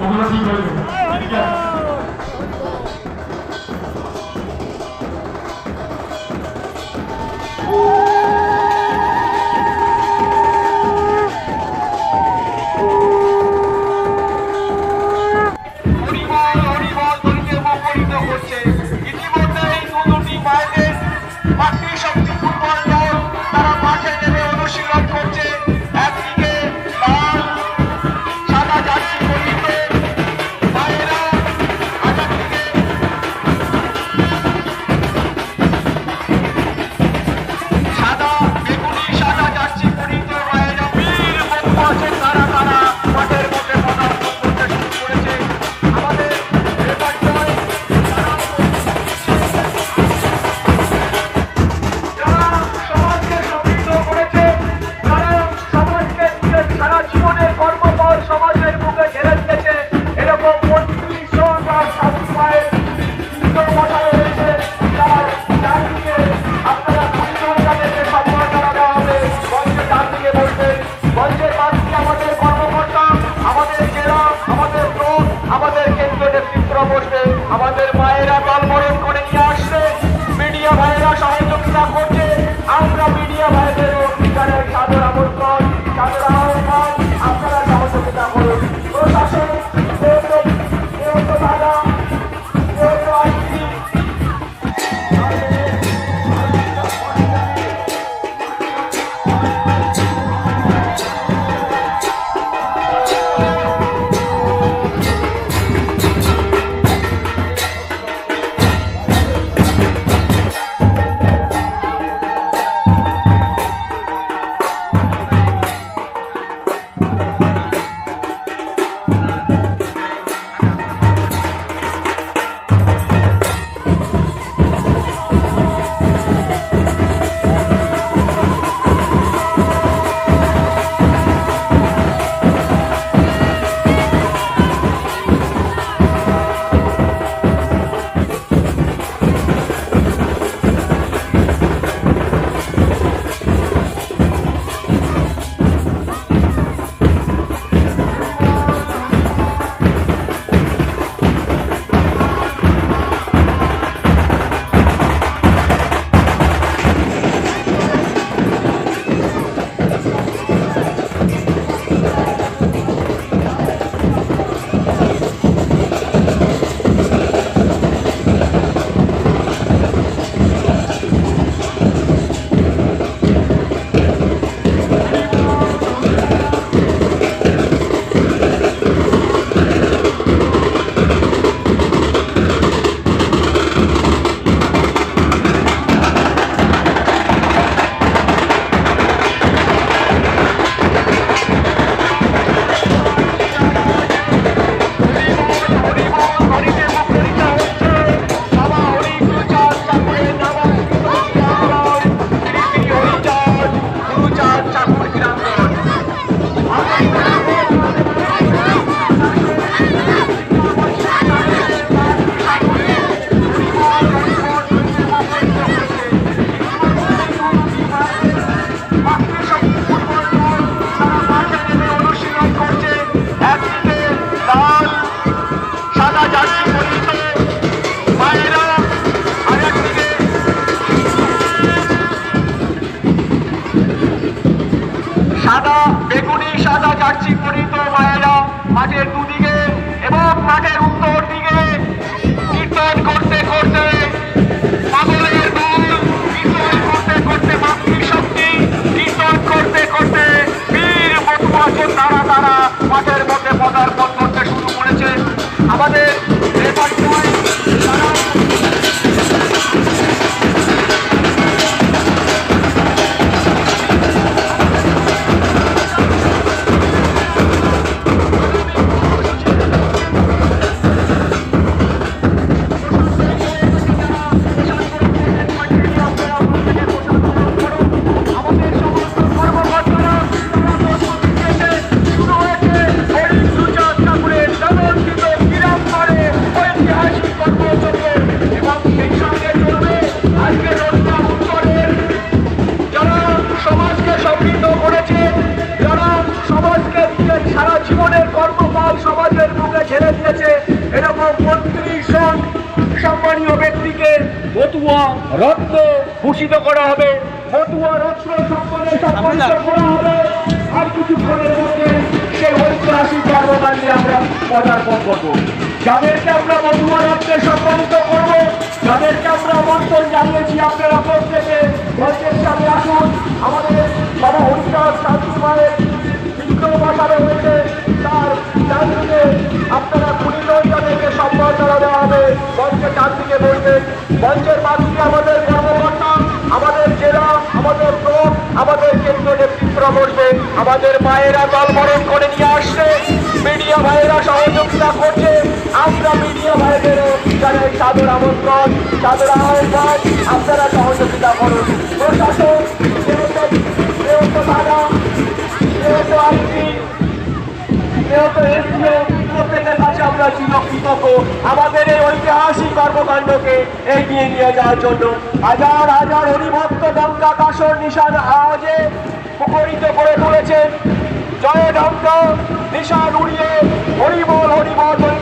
お話になり。সাদা বেগুনি, সাদা জার্সি পরিত মায়েরা মাঠের দুদিকে এবং মাঠের উত্তর দিকে কীর্তন করতে করতে করতে করতে কীর্তন করতে করতে তারা তারা মাঠের মধ্যে পদার্পণ করতে শুরু করেছে। আমাদের জীবনের সমাজের মুখে ছেড়ে দিয়েছে এরকম বত্রিশ জন সম্মানীয় ব্যক্তিকে মতুয়া রত্ন ভূষিত করা হবে। মতুয়া রত্ন সম্মানে সম্মানিত করা হবে। আর কিছুক্ষণের মধ্যে সেই ঐতিহাসিক কর্মকাণ্ডে আমরা পদার্পণ করব। যাদেরকে আমরা মতুয়া রত্নে সম্মানিত করব, যাদেরকে আমরা আমন্ত্রণ জানিয়েছি আপনারা প্রত্যেকে মঞ্চের সামনে আসুন। আমাদের বাবা হরিদাস শান্তি মায়ের বিগ্রহ বসানো হয়েছে। তার ডান দিকে আপনারা কুড়িজন তাদেরকে সম্মান জানানো হবে। মঞ্চের ডান দিকে বসবেন। মঞ্চের পাশে আমাদের কর্মকর্তা, আমাদের জেলা, আমাদের ব্লক, আমাদের কেন্দ্রীয় নেতৃত্বরা বসবে আমাদের মায়েরা দলবরণ করে নিয়ে আসছে। মিডিয়া ভাইয়েরা সহযোগিতা করছে। আমরা মিডিয়া ভাইদেরও জানাই সাদর আমন্ত্রণ, সাদর আহ্বান। আপনারা সহযোগিতা করুন। প্রশাসন যেহেতু থানা আমাদের এই ঐতিহাসিক কর্মকাণ্ডকে এগিয়ে নিয়ে যাওয়ার জন্য হাজার হাজার হরিভক্ত গঙ্গা কাসর নিশান আওয়াজে মুখরিত করে তুলেছেন। জয় ঢঙ্গ নিশান উড়িয়ে হরিবল হরিবল